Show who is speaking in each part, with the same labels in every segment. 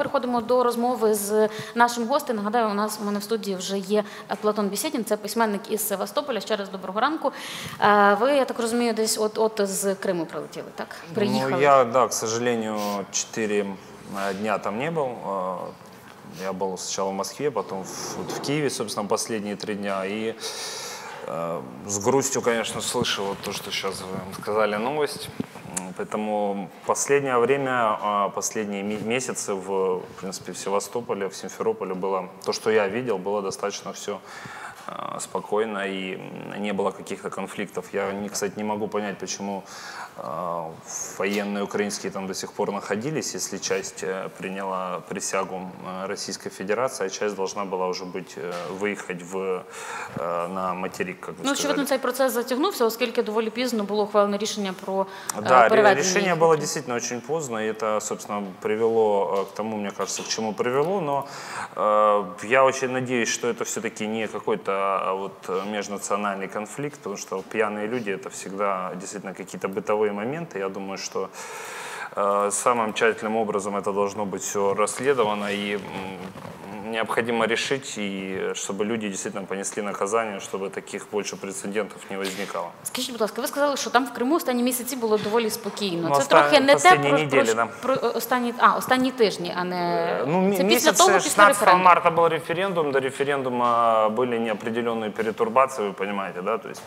Speaker 1: переходимо до розмови з нашим гостем. Нагадаю, у нас у мене в студії вже є е, Платон Бісєдін, це письменник із Севастополя. Ще раз доброго ранку. Е, Ви, я так розумію, десь от от з Криму прилетіли, так? Приїхали.
Speaker 2: Ну, я, да, к сожалению, 4 дня там не был. А, Я был сначала в Москве, потом в, вот в Киеве, собственно, последние три дня. И э, с грустью, конечно, слышу вот то, что сейчас вы сказали новость. Поэтому последнее время, а, последние месяцы в, в принципе, в Севастополе, в Симферополе было, то, что я видел, было достаточно все спокойно и не было каких-то конфликтов. Я, кстати, не могу понять, почему а, военные украинские там до сих пор находились, если часть э, приняла присягу э, Российской Федерации, а часть должна была уже быть, э, выехать в, э, на материк, как вы
Speaker 1: Ну, очевидно,
Speaker 2: сказали.
Speaker 1: цей процес затягнувся, оскільки доволі пізно було ухвалено рішення про е,
Speaker 2: Да, ре-
Speaker 1: переведення.
Speaker 2: решение
Speaker 1: їх.
Speaker 2: было действительно очень поздно, и это, собственно, привело э, к тому, мне кажется, к чему привело, но э, я очень надеюсь, что это все-таки не какой-то а, вот э, межнациональный конфликт, потому что пьяные люди это всегда действительно какие-то бытовые моменты. Я думаю, что э, самым тщательным образом это должно быть все расследовано и необходимо решить, и чтобы люди действительно понесли наказание, чтобы таких больше прецедентов не возникало.
Speaker 1: Скажіть, будь ласка, ви сказали, що там в Криму останні місяці було доволі спокійно.
Speaker 2: Ну,
Speaker 1: це
Speaker 2: оста-
Speaker 1: трохи не те
Speaker 2: останні
Speaker 1: про,
Speaker 2: неділі,
Speaker 1: про,
Speaker 2: да.
Speaker 1: про останні, а, останні тижні, а не
Speaker 2: Ну,
Speaker 1: це
Speaker 2: м-
Speaker 1: після
Speaker 2: месяц
Speaker 1: того, після
Speaker 2: 16
Speaker 1: референдуму.
Speaker 2: марта был референдум, до референдума были неопределенные перетурбации, вы понимаете, да, то есть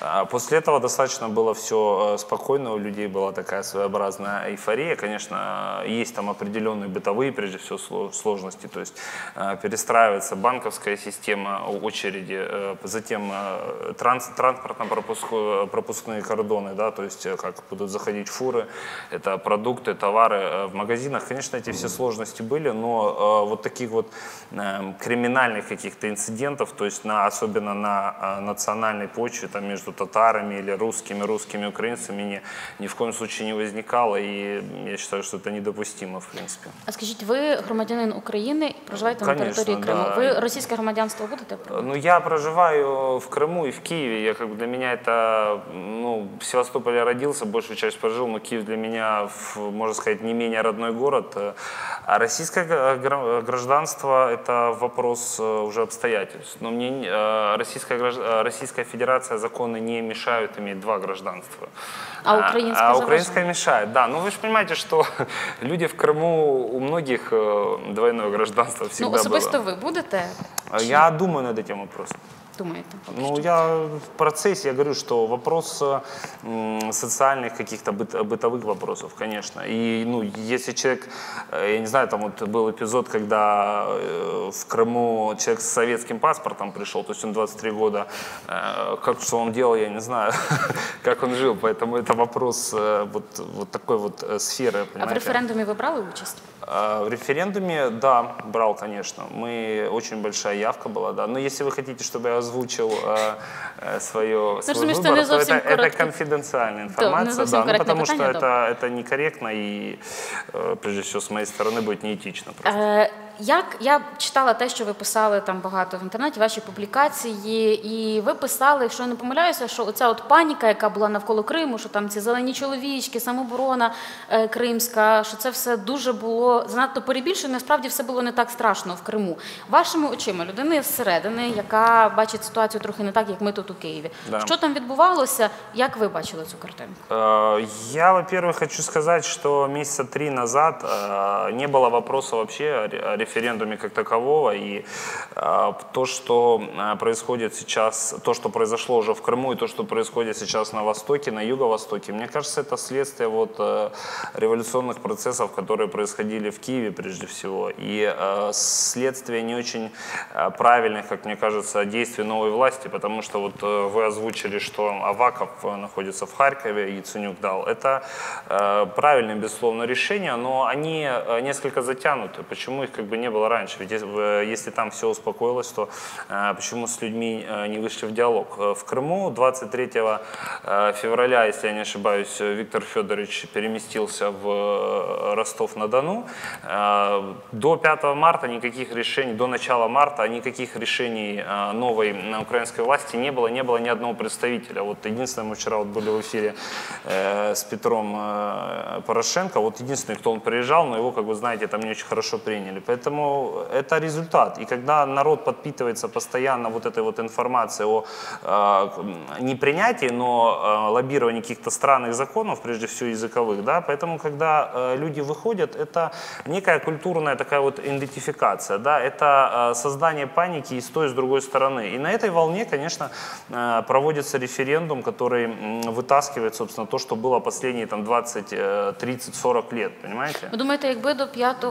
Speaker 2: а, после этого достаточно было все спокойно, у людей была такая своеобразная эйфория, конечно, есть там определенные бытовые, прежде всего, сло- сложности, то есть а, перестраивается банковская система, о- очереди, э, затем э, транс, транспортно-пропускные кордоны, да, то есть э, как будут заходить фуры, это продукты, товары э, в магазинах. Конечно, эти все сложности были, но э, вот таких вот э, криминальных каких-то инцидентов, то есть на, особенно на э, национальной почве, там между татарами или русскими, русскими, украинцами, ни, ни в коем случае не возникало, и я считаю, что это недопустимо, в принципе.
Speaker 1: А скажіть, ви громадянин України, проживаєте на
Speaker 2: Конечно,
Speaker 1: території Криму.
Speaker 2: да.
Speaker 1: Ви російське громадянство будете?
Speaker 2: Ну, я проживаю в Крыму и в Киеве. Я как бы для меня это, ну, в Севастополе родился, большую часть прожил, но Киев для меня, в- можно сказать, не менее родной город. Э, А российское г- гра- гражданство – это вопрос э, уже обстоятельств. Но мне не- э, Российская, гражд- э, Российская Федерация законы не мешают иметь два гражданства.
Speaker 1: А украинское
Speaker 2: А,
Speaker 1: заважает?
Speaker 2: украинское мешает, да. Ну, вы же понимаете, что люди в Крыму, у многих э, двойное гражданство всегда
Speaker 1: ну, особисто ви будете?
Speaker 2: А Я думаю над этим вопросом.
Speaker 1: Думаєте?
Speaker 2: Ну, я в процессе, я говорю, что вопрос социальных каких-то быт- бытовых вопросов, конечно. И, ну, если человек, э, я не знаю, там вот был эпизод, когда э, в Крыму человек с советским паспортом пришел, то есть он 23 года, э, как что он делал, я не знаю, как он жил, поэтому это вопрос вот, вот такой вот сферы,
Speaker 1: А в
Speaker 2: понимаете.
Speaker 1: референдумі ви брали участь?
Speaker 2: А, В референдуме, да, брал, конечно. Мы, очень большая явка была, да. Но если вы хотите, чтобы я озвучил э, э, свое, свой
Speaker 1: разумею, что
Speaker 2: выбор,
Speaker 1: не
Speaker 2: то
Speaker 1: совсем
Speaker 2: это, конфиденциальная информация, да, ну, потому что это, это некорректно и, э, прежде всего, с моей стороны будет неэтично. Просто.
Speaker 1: Е, як я читала те, що ви писали там багато в інтернеті, ваші публікації, і ви писали, якщо я не помиляюся, що оця от паніка, яка була навколо Криму, що там ці зелені чоловічки, самоборона е, кримська, що це все дуже було занадто перебільшено. Насправді все було не так страшно в Криму. Вашими очима, людини зсередини, яка бачить ситуацію трохи не так, як ми тут у Києві.
Speaker 2: Да.
Speaker 1: Що там відбувалося? Як ви бачили цю картинку?
Speaker 2: Э, Я, во-первых, хочу сказать, что месяца три назад э, не было вопроса вообще о ре- о референдуме как такового. И э, то, что э, происходит сейчас, то, что произошло уже в Крыму, и то, что происходит сейчас на Востоке, на Юго-Востоке, мне кажется, это следствие вот э, революционных процессов, которые происходили в Киеве прежде всего. И э, следствие не очень э, правильных, как мне кажется, действий новой власти, потому что вот вы озвучили, что Аваков находится в Харькове, и Ценюк дал. Это правильное, безусловно, решение, но они несколько затянуты. Почему их как бы бы не было раньше? Ведь если, э, там все успокоилось, то э, почему с людьми э, не вышли в диалог? В Крыму 23 э, февраля, если я не ошибаюсь, Виктор Федорович переместился в Ростов-на-Дону. До 5 марта никаких решений, до начала марта никаких решений новой украинской власти не было, не было ни одного представителя. Вот единственное, мы вчера вот были в эфире с Петром Порошенко, вот единственный, кто он приезжал, но его, как вы знаете, там не очень хорошо приняли. Поэтому это результат. И когда народ подпитывается постоянно вот этой вот информацией о э, непринятии, но э, лоббировании каких-то странных законов, прежде всего языковых, да, поэтому когда э, люди выходят, это некая культурная такая вот идентификация, да, это э, создание паники и с той, и с другой стороны. И на этой волне, конечно, э, проводится референдум, который м, вытаскивает, собственно, то, что было последние там 20, э, 30, 40 лет, понимаете?
Speaker 1: Ви думаєте, якби до 5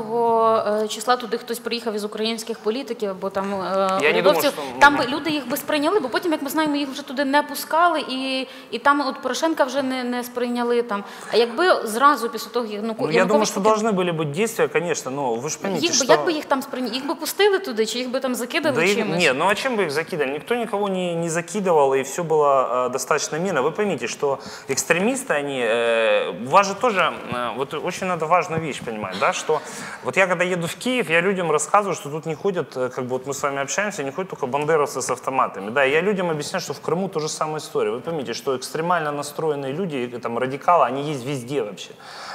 Speaker 1: е, числа туди хтось приїхав із українських політиків або там е,
Speaker 2: Я не
Speaker 1: урядовців,
Speaker 2: думаю, що-
Speaker 1: там би люди їх би сприйняли, бо потім, як ми знаємо, їх вже туди не пускали, і, і там от Порошенка вже не, не сприйняли там. А якби зразу після того ну,
Speaker 2: Ну, я
Speaker 1: Янукович
Speaker 2: думаю, что
Speaker 1: поки-
Speaker 2: должны были быть действия, конечно, но вы же поймите,
Speaker 1: їх би
Speaker 2: что...
Speaker 1: як би їх там сприйняли? Їх би пустили туди, чи їх би там закидали
Speaker 2: Да их-
Speaker 1: чимось?
Speaker 2: нет, ну а чем бы их закидали? Никто никого не, не закидывал, и все было э, достаточно мирно. Вы поймите, что экстремисты, они, э, у вас же тоже, э, вот очень надо важную вещь понимать, да, что вот я когда еду в Киев, Я людям рассказываю, что тут не ходят, э, как бы вот мы с вами общаемся, не ходят только бандеровцы с автоматами, да, я людям объясняю, что в Крыму тоже самая история. Вы поймите, что экстремально настроенные люди, там радикалы, они есть везде вообще.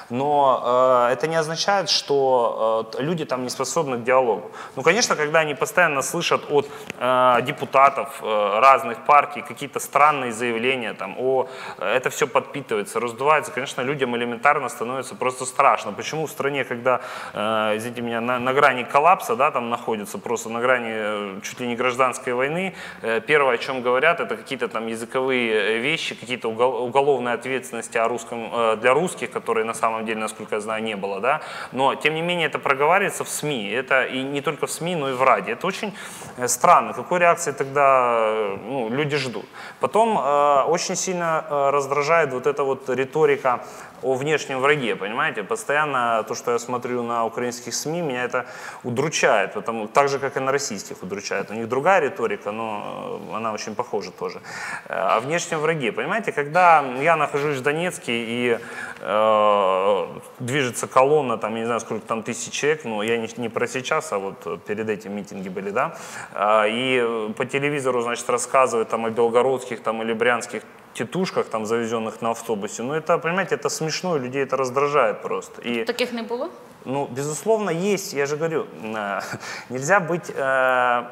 Speaker 2: Но э, это не означает, что э, люди там не способны к диалогу. Ну, конечно, когда они постоянно слышат от э, депутатов э, разных партий какие-то странные заявления, там, о, это все подпитывается, раздувается, конечно, людям элементарно становится просто страшно. Почему в стране, когда, э, извините меня, на, на грани коллапса, да, там находится просто на грани э, чуть ли не гражданской войны, э, первое, о чем говорят, это какие-то там языковые э, вещи, какие-то угол- уголовные ответственности о русском, э, для русских, которые на самом деле, насколько я знаю, не было, да, но тем не менее это проговаривается в СМИ, это и не только в СМИ, но и в Раде. Это очень э, странно, какой реакции тогда э, ну, люди ждут. Потом э, очень сильно э, раздражает вот эта вот риторика о внешнем враге, понимаете? Постоянно то, что я смотрю на украинских СМИ, меня это удручает, потому, так же, как и на российских удручает. У них другая риторика, но э, она очень похожа тоже. Э, О внешнем враге, понимаете? Когда я нахожусь в Донецке и э, движется колонна, там, я не знаю, сколько там тысяч человек, но я не, не про сейчас, а вот перед этим митинги были, да, А, и по телевизору, значит, рассказывают там о белгородских там или брянских тетушках, там, завезенных на автобусе. Ну, это, понимаете, это смешно, и людей это раздражает просто. И,
Speaker 1: Таких не було?
Speaker 2: ну, безусловно, есть, я же говорю, нельзя быть э,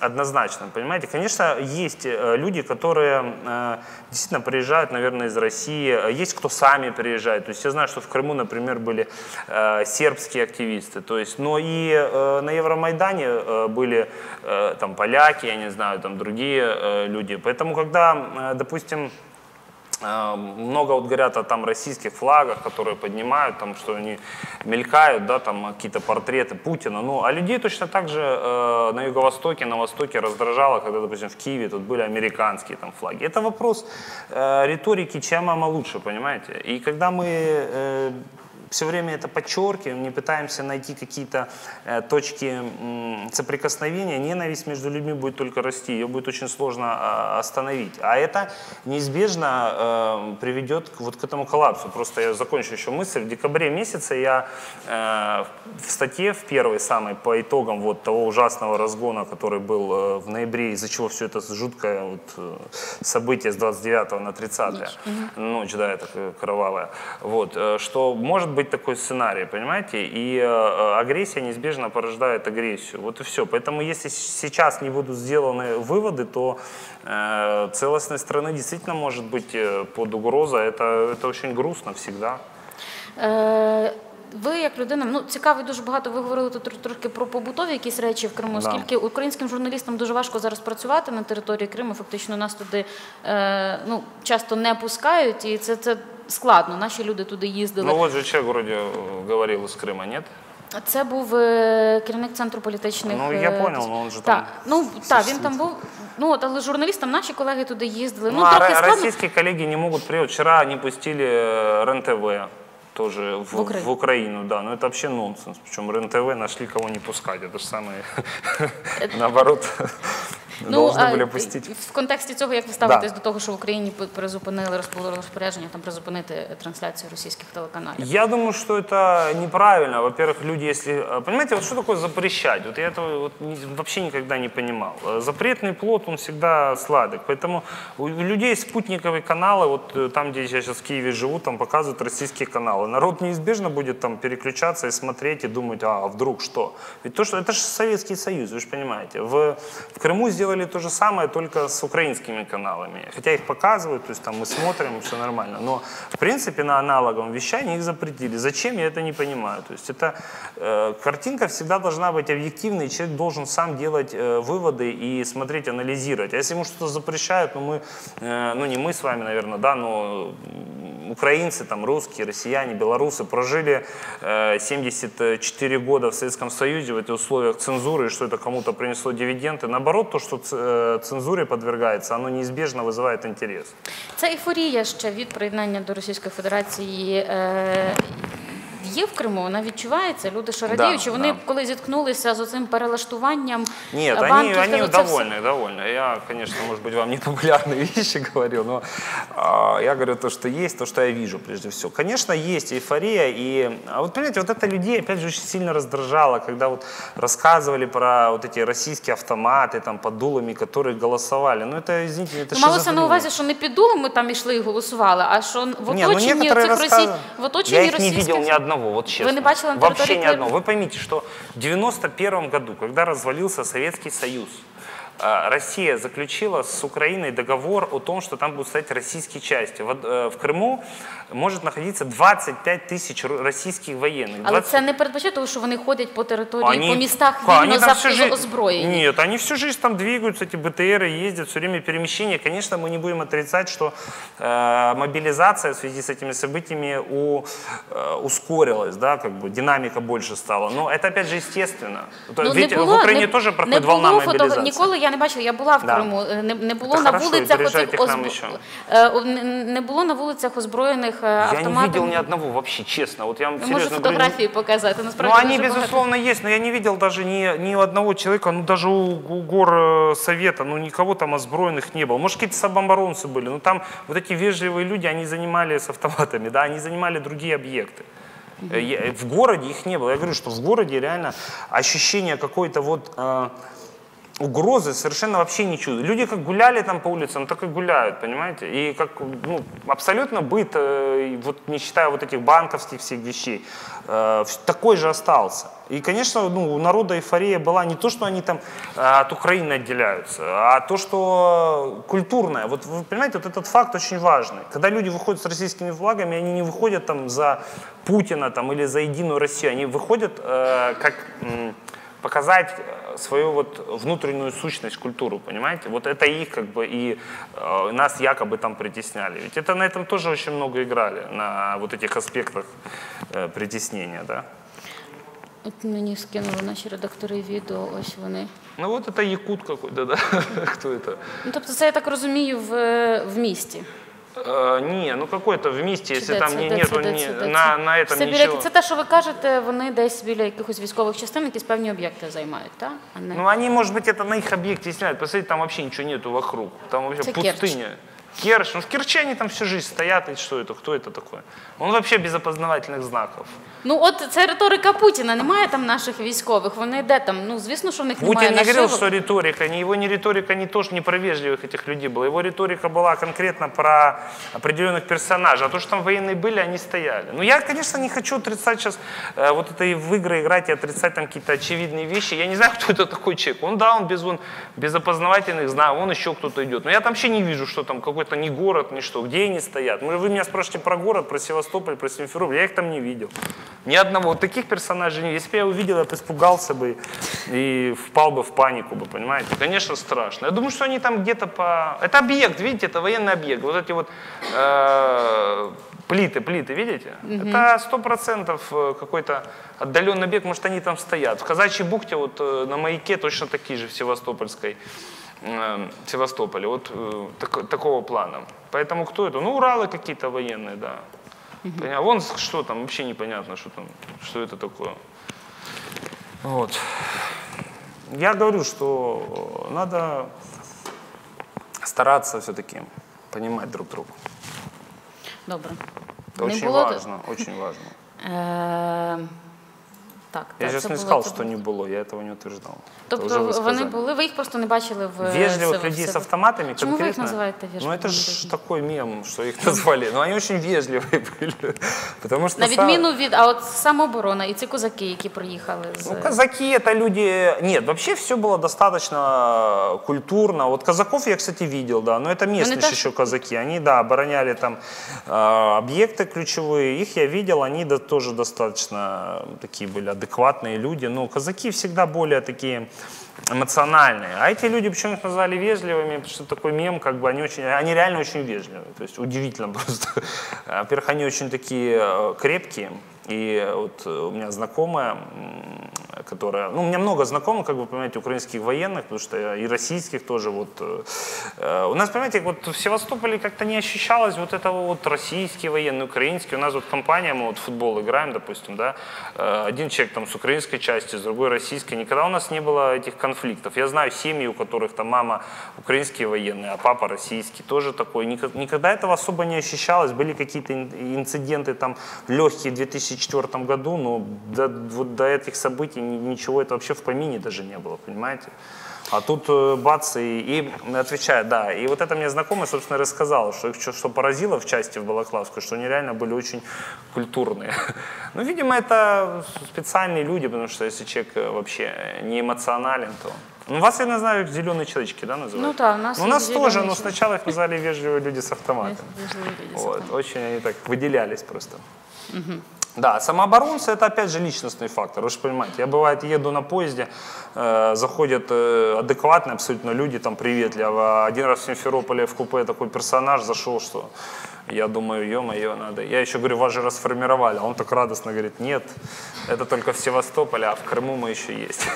Speaker 2: однозначным, понимаете? Конечно, есть э, люди, которые э, действительно приезжают, наверное, из России, есть кто сами приезжает. То есть я знаю, что в Крыму, например, были э, сербские активисты, то есть, но и э, на Евромайдане э, были э, там поляки, я не знаю, там другие люди. Поэтому, когда, допустим, Много вот говорят о там российских флагах, которые поднимают, там, что они мелькают, да, там какие-то портреты Путина. Ну, а людей точно так же э, на юго-востоке, на востоке раздражало, когда, допустим, в Киеве тут были американские там флаги. Это вопрос э, риторики, чья мама лучше, понимаете? И когда мы э, все время это подчеркиваем, не пытаемся найти какие-то э, точки соприкосновения, ненависть между людьми будет только расти, ее будет очень сложно э, остановить. А это неизбежно э, приведет к, вот к этому коллапсу. Просто я закончу еще мысль. В декабре месяце я э, в статье, в первой самой, по итогам вот того ужасного разгона, который был в ноябре, из-за чего все это жуткое вот, событие с 29 на 30 ночь, да, это кровавая, вот, что может быть такой сценарий, понимаете, и э, э, агрессия неизбежно порождает агрессию, вот и все. Поэтому если сейчас не будут сделаны выводы, то э, целостность страны действительно может быть э, под угрозой, это, это очень грустно всегда.
Speaker 1: Е, ви як людина, ну цікаво, дуже багато. Ви говорили тут тр- трохи про побутові якісь речі в Криму,
Speaker 2: Да.
Speaker 1: оскільки українським журналістам дуже важко зараз працювати на території Криму. Фактично нас туди е, ну часто не пускають, і це, це складно. Наші люди туди їздили.
Speaker 2: Ну вот же человек вроде э, говорил из Крыма, нет?
Speaker 1: Це був е, керівник центру політичних.
Speaker 2: Ну, я
Speaker 1: е,
Speaker 2: понял,
Speaker 1: дис-
Speaker 2: но он же
Speaker 1: Так,
Speaker 2: там
Speaker 1: ну так, він
Speaker 2: сидит.
Speaker 1: там був. Ну от, але журналістам наші колеги туди їздили.
Speaker 2: Ну,
Speaker 1: Ну,
Speaker 2: а
Speaker 1: трохи
Speaker 2: ро-
Speaker 1: складно.
Speaker 2: российские коллеги не могут приехать. Вчера не пустили э, РЕН-ТВ. Тоже в,
Speaker 1: В Украину.
Speaker 2: в Украину, да. Но это вообще нонсенс. Причем РЕН-ТВ нашли кого не пускать. Это же самое, наоборот, должны
Speaker 1: а,
Speaker 2: были пустить.
Speaker 1: в контексті цього, як ви ставитесь до того, що в Україні п- призупинили розпо- розпорядження там призупинити трансляцію російських телеканалів?
Speaker 2: Я думаю, что это неправильно. Во-первых, люди, если... э, Понимаете, вот что такое запрещать? Вот я этого вот не- вообще никогда не понимал. Э, Запретный плод, он всегда сладок. Поэтому у людей есть спутниковые каналы. Вот э, там, где я сейчас в Киеве живу, там показывают российские каналы. Народ неизбежно будет там переключаться и смотреть, и думать, а вдруг что? Ведь то, что... Это же Советский Союз, вы же понимаете. В, в Крыму сделали то же самое, только с украинскими каналами. Хотя их показывают, то есть там мы смотрим, все нормально. Но, в принципе, на аналоговом вещании их запретили. Зачем, я это не понимаю. То есть это э, картинка всегда должна быть объективной, и человек должен сам делать э, выводы и смотреть, анализировать. А если ему что-то запрещают, ну мы, э, ну не мы с вами, наверное, да, но украинцы, там, русские, россияне, белорусы прожили э, 74 года в Советском Союзе в этих условиях цензуры, и что это кому-то принесло дивиденды. Наоборот, то, что ц- э, цензуре подвергается, оно неизбежно вызывает интерес.
Speaker 1: Це ейфорія ще від приєднання до Російської Федерації. Е, Є в Криму, вона відчувається. Люди що
Speaker 2: Да,
Speaker 1: радіють, що вони
Speaker 2: да.
Speaker 1: коли зіткнулися з оцим перелаштуванням
Speaker 2: Нет, они,
Speaker 1: банківського,
Speaker 2: они
Speaker 1: це все-
Speaker 2: довольны, довольны. Я, конечно, может быть, вам непопулярные вещи говорил, но а, я говорю то, что есть, то, что я вижу прежде всего. Конечно, есть эйфория, и а вот понимаете, вот это людей, опять же, очень сильно раздражало, когда вот рассказывали про вот эти российские автоматы там под дулами, которые голосовали. Ну это, извините, это
Speaker 1: Ну, малося на
Speaker 2: шизофрения.
Speaker 1: увазі, що не під дулом ми там ішли і голосували, а що в
Speaker 2: Не, ну
Speaker 1: оточенні
Speaker 2: некоторые
Speaker 1: цих Росій...
Speaker 2: рассказывают.
Speaker 1: в оточенні
Speaker 2: Я их не
Speaker 1: російських...
Speaker 2: видел ни одного, вот честно.
Speaker 1: не бачили на
Speaker 2: Вообще ни одного. Вы поймите, что в 91 году, когда развалился Советский Союз, Россия заключила с Украиной договор о том, что там будут стоять российские части. Вот, э, в Крыму может находиться 25 тысяч ро- российских военных.
Speaker 1: Але
Speaker 2: 20
Speaker 1: це не передбачає того, що вони ходять по території,
Speaker 2: Они-
Speaker 1: по містах
Speaker 2: Ка-
Speaker 1: вільно
Speaker 2: они там всю
Speaker 1: завжди
Speaker 2: жизнь-
Speaker 1: озброєні.
Speaker 2: Нет, они всю жизнь там двигаются, эти БТРы ездят, все время перемещение. Конечно, мы не будем отрицать, что э, мобилизация в связи с этими событиями у, э, ускорилась, да, как бы динамика больше стала. Но это опять же естественно. То-
Speaker 1: Ну,
Speaker 2: Ведь
Speaker 1: не було,
Speaker 2: в Украине
Speaker 1: не,
Speaker 2: тоже
Speaker 1: не
Speaker 2: проходит
Speaker 1: було
Speaker 2: волна
Speaker 1: фото-
Speaker 2: мобилизации.
Speaker 1: Ніколи я не бачила, я була в
Speaker 2: Да.
Speaker 1: Криму, е, не, не було
Speaker 2: Это
Speaker 1: на
Speaker 2: хорошо,
Speaker 1: вулицях
Speaker 2: приезжайте
Speaker 1: оцих
Speaker 2: к нам
Speaker 1: озбро-
Speaker 2: еще.
Speaker 1: е, о, не, не було на вулицях озброєних е,
Speaker 2: Я
Speaker 1: автоматами.
Speaker 2: не видел ни одного вообще, честно. Вот я вам
Speaker 1: Я можу
Speaker 2: серьезно говорю,
Speaker 1: фотографії показати.
Speaker 2: Ну,
Speaker 1: Насправді
Speaker 2: они,
Speaker 1: дуже багато.
Speaker 2: безусловно, есть, но я не видел даже ни, ни одного человека, ну, даже у, у гор э, Совета, ну, никого там озброенных не было. Может, какие-то самооборонцы были, но там вот эти вежливые люди, они занимали с автоматами, да, они занимали другие объекты. Э, я- В городе их не было. Я говорю, что в городе реально ощущение какой-то вот э, угрозы совершенно вообще не чувствую. Люди как гуляли там по улицам, так и гуляют, понимаете? И как, ну, абсолютно быт, э, вот не считая вот этих банковских всех вещей, э, такой же остался. И, конечно, ну, у народа эйфория была не то, что они там э, от Украины отделяются, а то, что культурное. Вот вы понимаете, вот этот факт очень важный. Когда люди выходят с российскими флагами, они не выходят там за Путина там, или за Единую Россию, они выходят э, как... показать свою вот внутреннюю сущность, культуру, понимаете? Вот это их как бы и э, нас якобы там притесняли. Ведь это на этом тоже очень много играли, на вот этих аспектах э, притеснения, да.
Speaker 1: От мені скинули наші редактори відео, ось вони.
Speaker 2: Ну вот это якут какой-то, да? Кто это?
Speaker 1: Ну, тобто це, я так розумію, в, в місті.
Speaker 2: Э, не, ну какой-то вместе, если
Speaker 1: Де
Speaker 2: там
Speaker 1: це,
Speaker 2: не,
Speaker 1: де
Speaker 2: нету
Speaker 1: це, де
Speaker 2: ни-
Speaker 1: це, де
Speaker 2: на,
Speaker 1: це?
Speaker 2: на этом
Speaker 1: Це, біля,
Speaker 2: ничего.
Speaker 1: це те, що ви кажете, вони десь біля якихось військових частин, якісь певні об'єкти займають, так? А не...
Speaker 2: Ну они, может быть, это на их объекте снимают. Посмотрите, там вообще ничего нету вокруг. Там вообще
Speaker 1: Это Керчь.
Speaker 2: пустыня. Керчь. Ну в Керчи они там всю жизнь стоят. И что это? Кто это такой? Он вообще без опознавательных знаков.
Speaker 1: Ну от це риторика Путіна. Немає там наших військових. Вони де там? Ну звісно, що в них немає
Speaker 2: Путин не говорил,
Speaker 1: нашивок.
Speaker 2: что риторика, не его не риторика, не тоже не про вежливых этих людей была. Его риторика была конкретно про определенных персонажей. А то, что там военные были, они стояли. Ну, я, конечно, не хочу отрицать сейчас э, вот это и в игры играть и отрицать там какие-то очевидные вещи. Я не знаю, кто это такой человек. Он, да, он без, он, без опознавательных знаков, он еще кто-то идет. Но я там вообще не вижу, что там какой-то ни город, ни что, где они стоят. Мы, вы меня спрашиваете про город, про Севастополь, про Симферополь, я их там не видел. Ни одного. Вот таких персонажей нет. Если бы я увидел, я бы испугался бы и впал бы в панику бы, понимаете? Конечно, страшно. Я думаю, что они там где-то по... Это объект, видите, это военный объект. Вот эти вот э, плиты, плиты, видите? Это сто процентов э, какой-то отдаленный объект, может, они там стоят. В Казачьей бухте вот э, на маяке точно такие же в Севастопольской. Севастополе, вот э, так- такого плана. Поэтому кто это? Ну, Уралы какие-то военные, да. Поня- Вон что там, вообще непонятно, что там, что это такое. Вот. Я говорю, что надо стараться все-таки понимать друг друга.
Speaker 1: Добре.
Speaker 2: Это очень важно, очень важно.
Speaker 1: Е, так,
Speaker 2: Я
Speaker 1: так,
Speaker 2: сейчас
Speaker 1: це
Speaker 2: не
Speaker 1: було-
Speaker 2: сказал,
Speaker 1: це
Speaker 2: что
Speaker 1: було.
Speaker 2: не было, я этого не утверждал. Это
Speaker 1: Тобто
Speaker 2: уже вы
Speaker 1: вони
Speaker 2: сказали.
Speaker 1: були, ви їх просто не бачили в
Speaker 2: Вежливых
Speaker 1: в-
Speaker 2: людей
Speaker 1: в
Speaker 2: с
Speaker 1: себе.
Speaker 2: автоматами
Speaker 1: Чему вы их
Speaker 2: конкретно.
Speaker 1: называете
Speaker 2: Ну
Speaker 1: вежливыми
Speaker 2: это ж
Speaker 1: людьми?
Speaker 2: такой мем, что их назвали. Но они очень вежливые были. Потому что
Speaker 1: На
Speaker 2: сам-
Speaker 1: відміну від, а от самооборона і ці козаки, які приїхали з
Speaker 2: Ну, казаки это люди... Нет, вообще все было достаточно культурно. Вот казаков я, кстати, видел, да, но это местные
Speaker 1: тоже-
Speaker 2: еще казаки. Они, да, обороняли там э, объекты ключевые. Их я видел, они да, тоже достаточно такие были адекватные люди. Но казаки всегда более такие эмоциональные. А эти люди, почему их назвали вежливыми, потому что такой мем, как бы они очень, они реально очень вежливые. То есть удивительно просто. Во-первых, они очень такие э, крепкие. И вот у меня знакомая, которая, ну, у меня много знакомых, как вы понимаете, украинских военных, потому что и российских тоже. Вот, э, э, у нас, понимаете, вот в Севастополе как-то не ощущалось вот этого вот российские военные, украинские. У нас вот компания, мы вот в футбол играем, допустим, да, э, один человек там с украинской части, с другой российской. Никогда у нас не было этих конфликтов. Я знаю семьи, у которых там мама украинские военные, а папа российский, тоже такой. Никогда этого особо не ощущалось. Были какие-то ин- инциденты там легкие в 2004 году, но до, вот до этих событий ничего это вообще в помине даже не было, понимаете? А тут э, бац, и, и отвечает, да. И вот это мне знакомый, собственно, рассказал, что их что, что поразило в части в Балаклавской, что они реально были очень культурные. Ну, видимо, это специальные люди, потому что если человек э, вообще не эмоционален, то... Ну, вас, я не знаю, зеленые человечки, да, называют?
Speaker 1: Ну да, у нас
Speaker 2: Ну, у нас тоже, но сначала их назвали вежливые люди с автоматом. Вот, очень они так выделялись просто. Да, самооборонцы это опять же личностный фактор, вы же понимаете. Я бывает еду на поезде, э, заходят э, адекватные абсолютно люди, там приветливо. А Один раз в Симферополе в купе такой персонаж зашел, что я думаю, ё-моё, надо. Я еще говорю, вас же расформировали. А он так радостно говорит, нет, это только в Севастополе, а в Крыму мы еще есть.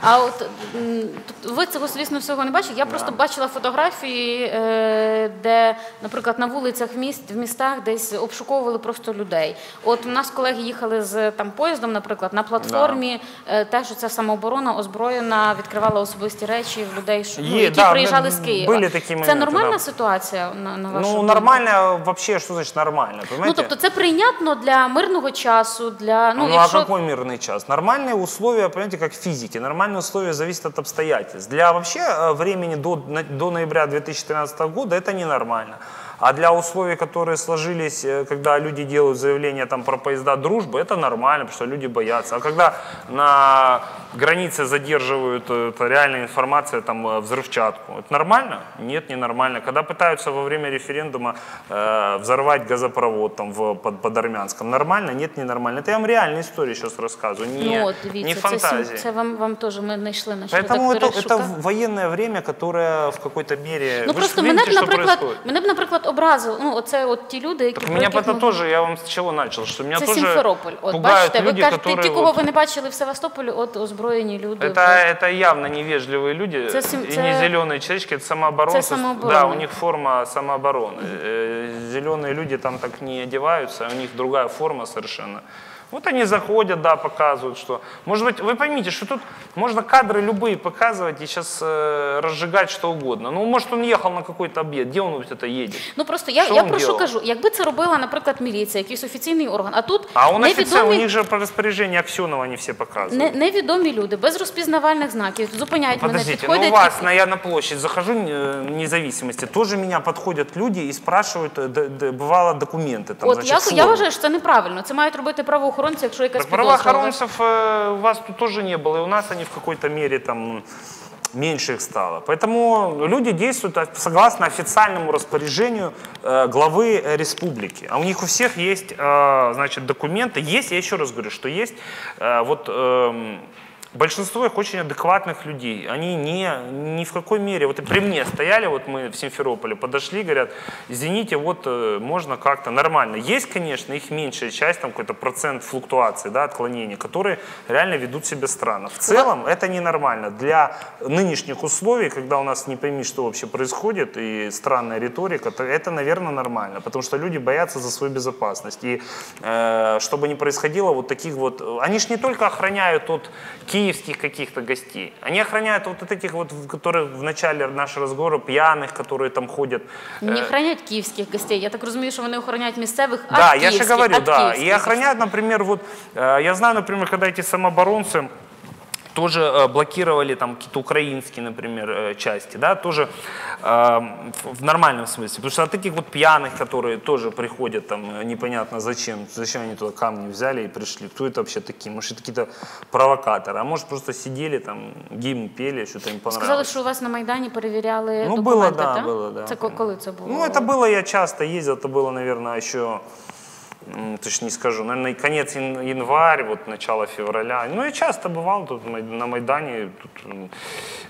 Speaker 1: А от м, тобто ви цього, звісно, всього не бачили. Я просто бачила фотографії, е, де, наприклад, на вулицях міст, в містах десь обшуковували просто людей. От у нас колеги їхали з там поїздом, наприклад, на платформі, е, теж ця самооборона озброєна, відкривала особисті речі в людей, що, ну,
Speaker 2: Є,
Speaker 1: які
Speaker 2: да,
Speaker 1: приїжджали
Speaker 2: ми-
Speaker 1: з Києва.
Speaker 2: були такі
Speaker 1: Це
Speaker 2: моменти,
Speaker 1: нормальна
Speaker 2: да.
Speaker 1: ситуація на, на вашу
Speaker 2: Ну,
Speaker 1: думку?
Speaker 2: вообще, что значит нормально,
Speaker 1: Ну
Speaker 2: понимаете?
Speaker 1: тобто це прийнятно для мирного часу, для ну,
Speaker 2: Ну,
Speaker 1: якщо
Speaker 2: а какой мирный час? Нормальные условия, понимаете, как в физике. Нормальные условия зависят от обстоятельств. Для вообще э, времени до, на- до ноября 2013 года это ненормально. А для условий, которые сложились, э, когда люди делают заявление там, про поезда дружбы, это нормально, потому что люди боятся. А когда на границе задерживают, э, это реальная информация, там, э, взрывчатку, это нормально? Нет, не нормально. Когда пытаются во время референдума э, взорвать газопровод там, в, под, под Армянском, нормально? Нет, не нормально. Это я вам реальные истории сейчас рассказываю, не,
Speaker 1: ну, от,
Speaker 2: не
Speaker 1: дивіться, це,
Speaker 2: фантазии.
Speaker 1: сім- це вам, вам теж ми знайшли наші
Speaker 2: Поэтому это,
Speaker 1: редактори
Speaker 2: это
Speaker 1: шукали.
Speaker 2: военное время, которое в какой-то мере...
Speaker 1: Ну
Speaker 2: Вы
Speaker 1: просто
Speaker 2: же
Speaker 1: мене
Speaker 2: видите,
Speaker 1: б,
Speaker 2: что
Speaker 1: наприклад,
Speaker 2: происходит?
Speaker 1: мене б, наприклад, образило. Ну, оце от ті люди, які
Speaker 2: Так
Speaker 1: про
Speaker 2: меня
Speaker 1: яких
Speaker 2: это
Speaker 1: ми-
Speaker 2: тоже, я вам с чего начал, что меня
Speaker 1: Це
Speaker 2: тоже
Speaker 1: Сімферополь. От
Speaker 2: пугают
Speaker 1: бачите, ви
Speaker 2: люди,
Speaker 1: кажете,
Speaker 2: которые...
Speaker 1: ті, кого
Speaker 2: вот-
Speaker 1: ви не бачили в Севастополі, от озброєні люди.
Speaker 2: Это, это явно невежливые люди
Speaker 1: Это сим-
Speaker 2: и
Speaker 1: это-
Speaker 2: не зеленые человечки, это самооборонцы.
Speaker 1: Это самооборона.
Speaker 2: Да, у них форма самообороны. Э, Зеленые люди там так не одеваются, у них другая форма совершенно. Вот они заходят, да, показывают, что... Может быть, вы поймите, что тут можно кадры любые показывать и сейчас э, разжигать что угодно. Ну, может, он ехал на какой-то объект, где он вот это едет?
Speaker 1: Ну просто я,
Speaker 2: Що
Speaker 1: я
Speaker 2: він
Speaker 1: про що
Speaker 2: ділав?
Speaker 1: кажу, якби це робила, наприклад, міліція, якийсь офіційний орган, а тут
Speaker 2: А он офицер, у
Speaker 1: невідомі,
Speaker 2: них же по распоряжению Аксенова они все показывают.
Speaker 1: не, невідомі люди без розпізнавальних знаків зупиняють мене,
Speaker 2: Подождите, ну
Speaker 1: підходять.
Speaker 2: у вас, на, я на площадь захожу э, независимости, тоже меня подходят люди и спрашивают, э, д- д- бывало, документы. Там,
Speaker 1: От
Speaker 2: значит,
Speaker 1: я, я
Speaker 2: форму.
Speaker 1: вважаю, що це неправильно. Це мають робити правоохоронці, Якщо якась
Speaker 2: Так
Speaker 1: підозра.
Speaker 2: правоохоронцев э, у вас тут тоже не было, и у нас они в какой-то мере там меньше их стало. Поэтому люди действуют согласно официальному распоряжению э, главы э, республики. А у них у всех есть, э, значит, документы. Есть, я еще раз говорю, что есть э, вот эм, большинство их очень адекватных людей. Они не, ни в какой мере, вот и при мне стояли, вот мы в Симферополе подошли, говорят, извините, вот э, можно как-то нормально. Есть, конечно, их меньшая часть, там какой-то процент флуктуации, да, отклонений, которые реально ведут себя странно. В целом это ненормально. Для нынешних условий, когда у нас не пойми, что вообще происходит, и странная риторика, то это, наверное, нормально, потому что люди боятся за свою безопасность. И э, чтобы не происходило вот таких вот... Они же не только охраняют от киевских каких-то гостей, они охраняют вот от этих вот, которые в начале нашего разговора, пьяных, которые там ходят.
Speaker 1: Не
Speaker 2: Э,
Speaker 1: охороняють київських гостей. Я так розумію, що вони охороняють місцевих, а
Speaker 2: Да, я же
Speaker 1: київських,
Speaker 2: говорю,
Speaker 1: а
Speaker 2: да.
Speaker 1: київських.
Speaker 2: И охраняют, например, вот, э, я знаю, например, когда эти самооборонцы тоже э, блокировали там какие-то украинские, например, э, части, да, тоже э, в- нормальном смысле. Потому что от таких вот пьяных, которые тоже приходят там э, непонятно зачем, зачем они туда камни взяли и пришли, кто это вообще такие? Может, это какие-то провокаторы, а может, просто сидели там, гимн пели, что-то им понравилось.
Speaker 1: Сказали, що у вас на Майдані перевіряли
Speaker 2: Ну,
Speaker 1: документи,
Speaker 2: было, да,
Speaker 1: так?
Speaker 2: было, да.
Speaker 1: Це ко- коли це було?
Speaker 2: Ну, это было, я часто ездил, это было, наверное, еще, м, точно не скажу, наверное, конец ян- январь, вот начало февраля. Ну, я часто бывал тут на Май- на Майдане. Тут, м,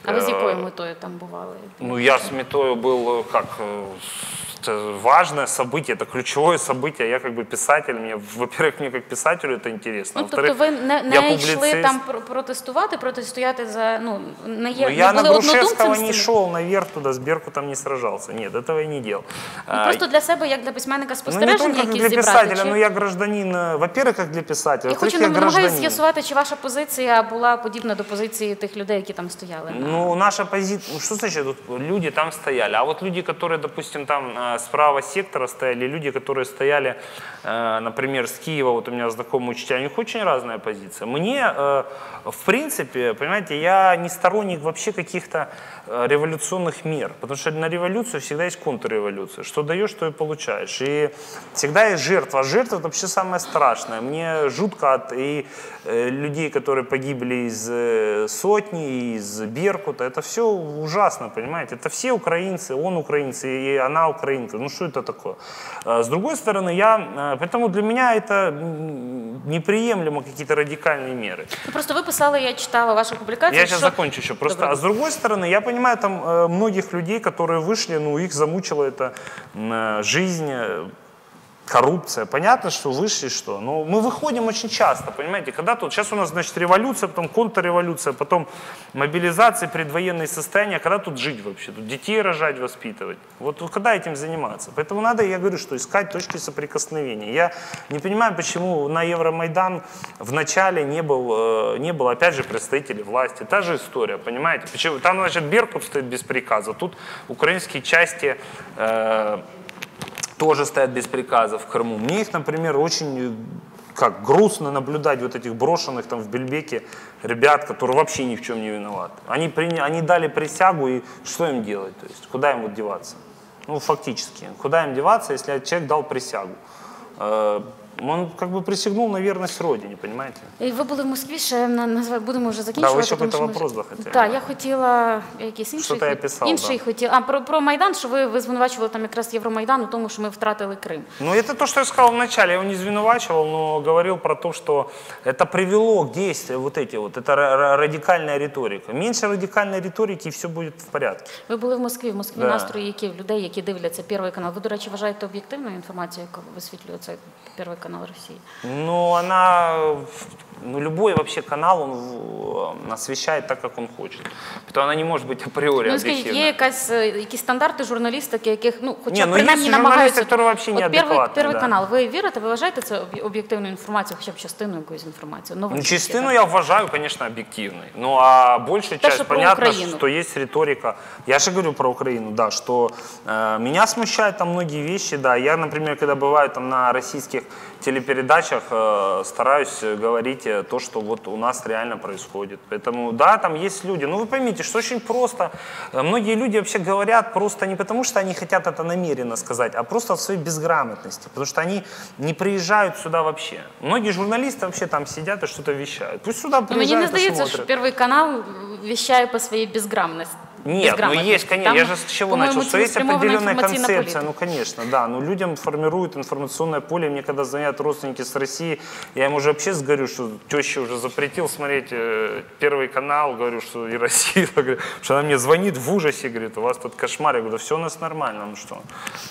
Speaker 1: А ви з
Speaker 2: э,
Speaker 1: якою метою там бували?
Speaker 2: Ну, я с метою был, э, как, э, это важное событие, это ключевое событие. Я как бы писатель, мне, во-первых, мне как писателю это интересно.
Speaker 1: Ну, тобто ви не,
Speaker 2: я
Speaker 1: не йшли
Speaker 2: публицист.
Speaker 1: там про- протестувати, протистояти за, ну, не, є,
Speaker 2: Ну, я
Speaker 1: не
Speaker 2: на
Speaker 1: були
Speaker 2: Грушевского
Speaker 1: однодумцем
Speaker 2: не
Speaker 1: з цим?
Speaker 2: шел наверх туда, с Беркутом не сражался. Нет, этого я не делал.
Speaker 1: Ну,
Speaker 2: А,
Speaker 1: просто для себе, як для письменника
Speaker 2: Ну, не
Speaker 1: спостереження,
Speaker 2: только как
Speaker 1: які
Speaker 2: для
Speaker 1: зібрати.
Speaker 2: писателя,
Speaker 1: чи-
Speaker 2: но я гражданин, э, во-первых, как для писателя,
Speaker 1: Я
Speaker 2: во-вторых,
Speaker 1: хочу
Speaker 2: я
Speaker 1: намагаюся
Speaker 2: гражданин.
Speaker 1: з'ясувати, чи ваша позиція була подібна до позиції тих людей, які там стояли.
Speaker 2: Ну, наша позиция, ну, что значит, тут люди там стояли, а вот люди, которые, допустим, там с правого сектора стояли, люди, которые стояли, э, например, с Киева, вот у меня знакомый учитель, у них очень разная позиция. Мне, э, в принципе, понимаете, я не сторонник вообще каких-то э, революционных мер, потому что на революцию всегда есть контрреволюция. Что даешь, то и получаешь. И всегда есть жертва. Жертва – это вообще самое страшное. Мне жутко от и, людей, которые погибли из сотни, из Беркута. Это все ужасно, понимаете? Это все украинцы, он украинцы, и она украинка. Ну что это такое? А С другой стороны, я, э, поэтому для меня это неприемлемо какие-то радикальные меры.
Speaker 1: Ну, Просто ви писали, я читала вашу публікацію.
Speaker 2: Я сейчас
Speaker 1: що...
Speaker 2: закончу еще. Просто, а с другой стороны, я понимаю там э, многих людей, которые вышли, ну их замучила эта э, жизнь, э, коррупция. Понятно, что вышли что. Но мы выходим очень часто, понимаете, когда тут, сейчас у нас, значит, революция, потом контрреволюция, потом мобилизация, предвоенные состояния, когда тут жить вообще, тут детей рожать, воспитывать. Вот, когда этим заниматься? Поэтому надо, я говорю, что искать точки соприкосновения. Я не понимаю, почему на Евромайдан в начале не был, э, не было, опять же, представителей власти. Та же история, понимаете? Почему? Там, значит, Беркут стоит без приказа, тут украинские части э, тоже стоят без приказа в Крыму. Мне их, например, очень э, как грустно наблюдать вот этих брошенных там в Бельбеке ребят, которые вообще ни в чем не виноваты. Они, приня- они дали присягу, и что им делать? То есть, куда им вот деваться? Ну, фактически. Куда им деваться, если человек дал присягу? Э, Он как бы присягнул на верность Родине, понимаете?
Speaker 1: І ви були в Москві, ще на, назва- будемо вже закінчувати.
Speaker 2: ще
Speaker 1: тому
Speaker 2: какой-то
Speaker 1: що ми-
Speaker 2: вопрос захотели.
Speaker 1: Так, я хотіла якийсь інший,
Speaker 2: Що-то я
Speaker 1: хот-
Speaker 2: писав,
Speaker 1: інший
Speaker 2: да.
Speaker 1: хотіла. А про, про Майдан, що ви, ви звинувачували там якраз Євромайдан у тому, що ми втратили Крим.
Speaker 2: Ну, это то, что я сказал вначале. Я его не звинувачивал, но говорил про то, что это привело к действию вот эти вот. Это ра- ра- радикальная риторика. Меньше радикальной риторики, и все будет в порядке.
Speaker 1: Ви були в Москві. В Москві
Speaker 2: Да.
Speaker 1: настрої які в людей, які дивляться Перший канал. Ви, до речі, вважаєте об'єктивною інформацію, яку висвітлює цей Перший канал Росії?
Speaker 2: Ну, она... Ну, любой вообще канал, он в- освещает так, как он хочет. Потому она не может быть априори
Speaker 1: Ну, скажіть,
Speaker 2: объективной.
Speaker 1: є якась, е, якісь стандарти журналістики, яких, ну, хоча
Speaker 2: Ні,
Speaker 1: б
Speaker 2: ну,
Speaker 1: принаймні
Speaker 2: є
Speaker 1: намагаються...
Speaker 2: журналісти, які вообще
Speaker 1: От Перший,
Speaker 2: неадекватні,
Speaker 1: Перший
Speaker 2: да.
Speaker 1: канал, ви вірите, ви вважаєте це об'є- об'єктивною інформацією, хоча б частиною якоїсь інформації? Новин
Speaker 2: Ну,
Speaker 1: тільки,
Speaker 2: частину
Speaker 1: так?
Speaker 2: я уважаю, конечно, объективной. Ну, а большая
Speaker 1: То,
Speaker 2: часть,
Speaker 1: что про
Speaker 2: понятно,
Speaker 1: Украину.
Speaker 2: что есть риторика. Я же говорю про Украину, да, что э, меня смущают там многие вещи, да. Я, например, когда бываю там на российских телепередачах, э, стараюсь э, говорить э, то, что вот у нас реально происходит. Поэтому, да, там есть люди. Ну, вы поймите, что очень просто. Э, Многие люди вообще говорят просто не потому, что они хотят это намеренно сказать, а просто в своей безграмотности. Потому что они не приезжают сюда вообще. Многие журналисты вообще там сидят и что-то вещают. Пусть сюда
Speaker 1: Ну, Мені
Speaker 2: приезжают
Speaker 1: не
Speaker 2: и
Speaker 1: здається, що
Speaker 2: смотрят.
Speaker 1: Перший канал віщає по своїй безграмотності.
Speaker 2: Нет, ну есть, конечно,
Speaker 1: Там,
Speaker 2: я же с чего начал, что есть определенная концепция, ну конечно, да, ну людям формируют информационное поле, мне когда звонят родственники с России, я им уже вообще говорю, что теща уже запретил смотреть э, Первый канал, говорю, что и Россия, говорю, что она мне звонит в ужасе, говорит, у вас тут кошмар, я говорю, да все у нас нормально, ну что,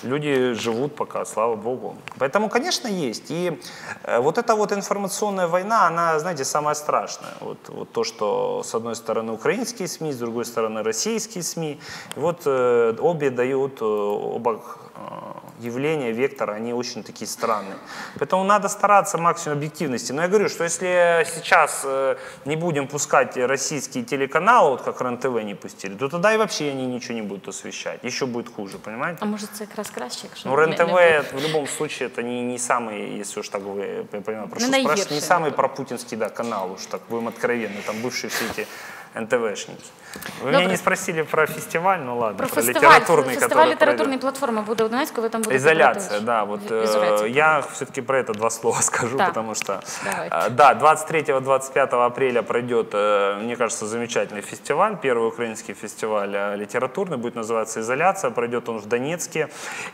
Speaker 2: люди живут пока, слава богу. Поэтому, конечно, есть, и э, вот эта вот информационная война, она, знаете, самая страшная, вот, вот то, что с одной стороны украинские СМИ, с другой стороны российские СМИ, И вот э, обе дают, э, оба э, явления, вектора, они очень такие странные. Поэтому надо стараться максимум объективности. Но я говорю, что если сейчас э, не будем пускать российские телеканалы, вот как РЕН-ТВ не пустили, то тогда и вообще они ничего не будут освещать. Еще будет хуже, понимаете?
Speaker 1: А може це якраз краще, якщо
Speaker 2: Ну, РЕН-ТВ в любом случае это не, не самый, если уж так вы, я понимаю, прошу
Speaker 1: Не
Speaker 2: спрашивать, не самый пропутинский да, канал, уж так будем откровенны, там бывшие все эти НТВшники. Вы
Speaker 1: Добре.
Speaker 2: меня не спросили про фестиваль, ну ладно,
Speaker 1: Про
Speaker 2: про,
Speaker 1: фестиваль.
Speaker 2: литературный,
Speaker 1: Фестиваль
Speaker 2: который
Speaker 1: літературної
Speaker 2: пройдет.
Speaker 1: платформи буде у Донецьку, ви там будете
Speaker 2: Изоляция,
Speaker 1: говорити?
Speaker 2: да, вот
Speaker 1: В-
Speaker 2: э,
Speaker 1: ізоляція.
Speaker 2: я все-таки про это два слова скажу,
Speaker 1: Да.
Speaker 2: потому что,
Speaker 1: Давайте.
Speaker 2: э, да, 23-25 апреля пройдет, э, мне кажется, замечательный фестиваль, первый украинский фестиваль э, литературный, будет называться «Изоляция», пройдет он в Донецке,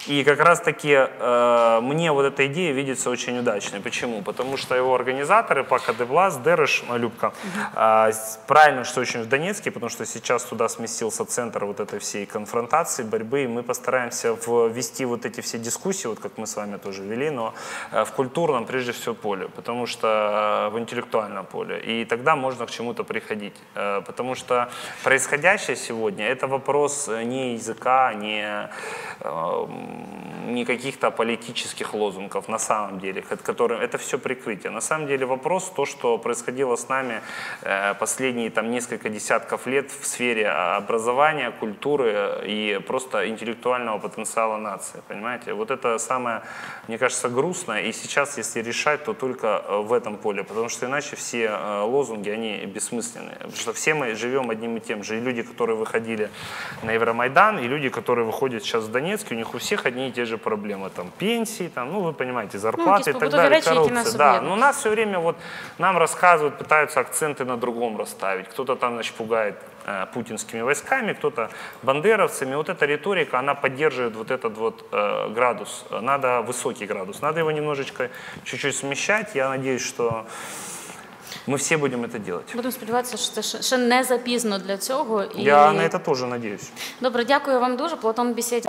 Speaker 2: и как раз-таки э, мне вот эта идея видится очень удачной. Почему? Потому что его организаторы, Пака де Влас, Дереш, Любка, э, с- правильно, что очень в Донецке, потому что сейчас туда сместился центр вот этой всей конфронтации, борьбы, и мы постараемся ввести вот эти все дискуссии, вот как мы с вами тоже вели, но э, в культурном, прежде всего, поле, потому что э, в интеллектуальном поле, и тогда можно к чему-то приходить, Э, потому что происходящее сегодня – это вопрос не языка, не, не каких-то политических лозунгов на самом деле, от которых это все прикрытие. На самом деле вопрос то, что происходило с нами последние там несколько десятков лет в сфере образования, культуры и просто интеллектуального потенциала нации, понимаете? Вот это самое, мне кажется, грустное. И сейчас, если решать, то только э, в этом поле, потому что иначе все э, лозунги, они бессмысленные. Потому что все мы живем одним и тем же. И люди, которые выходили на Евромайдан, и люди, которые выходят сейчас в Донецке, у них у всех одни и те же проблемы. Там пенсии, там, ну вы понимаете, зарплаты
Speaker 1: якісь
Speaker 2: и так
Speaker 1: побутові
Speaker 2: далее,
Speaker 1: речі, які
Speaker 2: коррупция.
Speaker 1: нас
Speaker 2: Да,
Speaker 1: об'єднують.
Speaker 2: но у нас все время вот нам рассказывают, пытаются акценты на другом расставить. Кто-то там, значит, пугает э, путинскими войсками, кто-то бандеровцами. Вот эта риторика, она поддерживает вот этот вот э, градус. Надо высокий градус. Надо его немножечко чуть-чуть смещать. Я надеюсь, что мы все будем это делать.
Speaker 1: Будемо сподіватися, що це ще- ще не запізно для цього. І...
Speaker 2: Я на это тоже надеюсь.
Speaker 1: Добре, дякую вам дуже. Платон Бісєдь.